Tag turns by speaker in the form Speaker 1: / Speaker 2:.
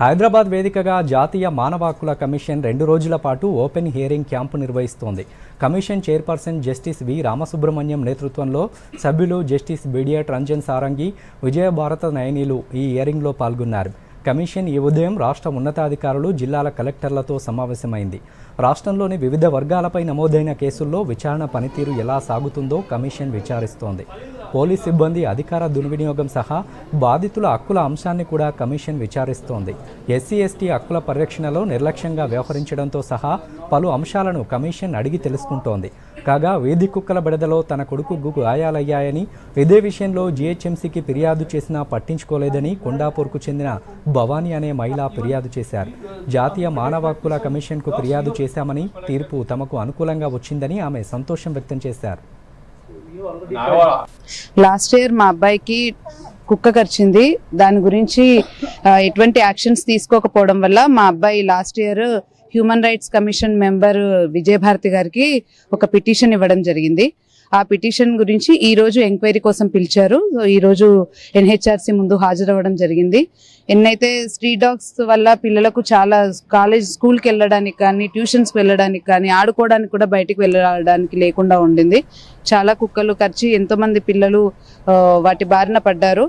Speaker 1: హైదరాబాద్ వేదికగా జాతీయ మానవ హక్కుల కమిషన్ రెండు రోజుల పాటు ఓపెన్ హియరింగ్ క్యాంపు నిర్వహిస్తోంది. Commission chairperson justice V Ramasubramanian నేతృత్వంలో సభ్యులు జస్టిస్ బిడియట్ రంజన్ సారంగి విజయభారత నయనీలు ఈ హియరింగ్లో పాల్గొన్నారు. కమిషన్ ఈ ఉదయం రాష్ట్ర ఉన్నతాధికారులు జిల్లాల కలెక్టర్లతో సమావేశమైంది. రాష్ట్రంలోని వివిధ వర్గాలపై నమోదైన కేసుల్లో విచారణ పనితీరు ఎలా సాగుతుందో కమిషన్ విచారిస్తోంది. పోలీస్ సిబ్బంది అధికార దుర్వినియోగం సహా బాధితుల హక్కుల అంశాన్ని కూడా కమిషన్ విచారిస్తోంది. ఎస్సీ ఎస్టీ హక్కుల పరిరక్షణలో నిర్లక్ష్యంగా వ్యవహరించడంతో సహా పలు అంశాలను కమిషన్ అడిగి తెలుసుకుంటోంది. కాగా వేది కుక్కల బెడదలో తన కొడుకు గాయాలయ్యాయని ఇదే విషయంలో జీహెచ్ఎంసీకి ఫిర్యాదు చేసినా పట్టించుకోలేదని కొండాపూర్కు చెందిన భవానీ అనే మహిళ ఫిర్యాదు చేశారు. జాతీయ మానవ హక్కుల కమిషన్కు ఫిర్యాదు చేశామని తీర్పు తమకు అనుకూలంగా వచ్చిందని ఆమె సంతోషం వ్యక్తం చేశారు.
Speaker 2: లాస్ట్ ఇయర్ మా అబ్బాయికి కుక్క కరిచింది. దాని గురించి ఎటువంటి యాక్షన్స్ తీసుకోకపోవడం వల్ల మా అబ్బాయి last year human rights commission member Vijayabharati గారికి ఒక పిటిషన్ ఇవ్వడం జరిగింది. ఆ పిటిషన్ గురించి ఈ రోజు ఎంక్వైరీ కోసం పిలిచారు. ఈరోజు ఈ రోజు ఎన్హెచ్ఆర్సీ ముందు హాజరవ్వడం జరిగింది. ఎన్నైతే స్ట్రీట్ డాగ్స్ వల్ల పిల్లలకు చాలా కాలేజ్ స్కూల్కి వెళ్ళడానికి కానీ ట్యూషన్స్కి వెళ్ళడానికి కానీ ఆడుకోవడానికి కూడా బయటికి వెళ్ళడానికి లేకుండా ఉండింది. చాలా కుక్కలు కరిచి ఎంతోమంది పిల్లలు వాటి బారిన పడ్డారు.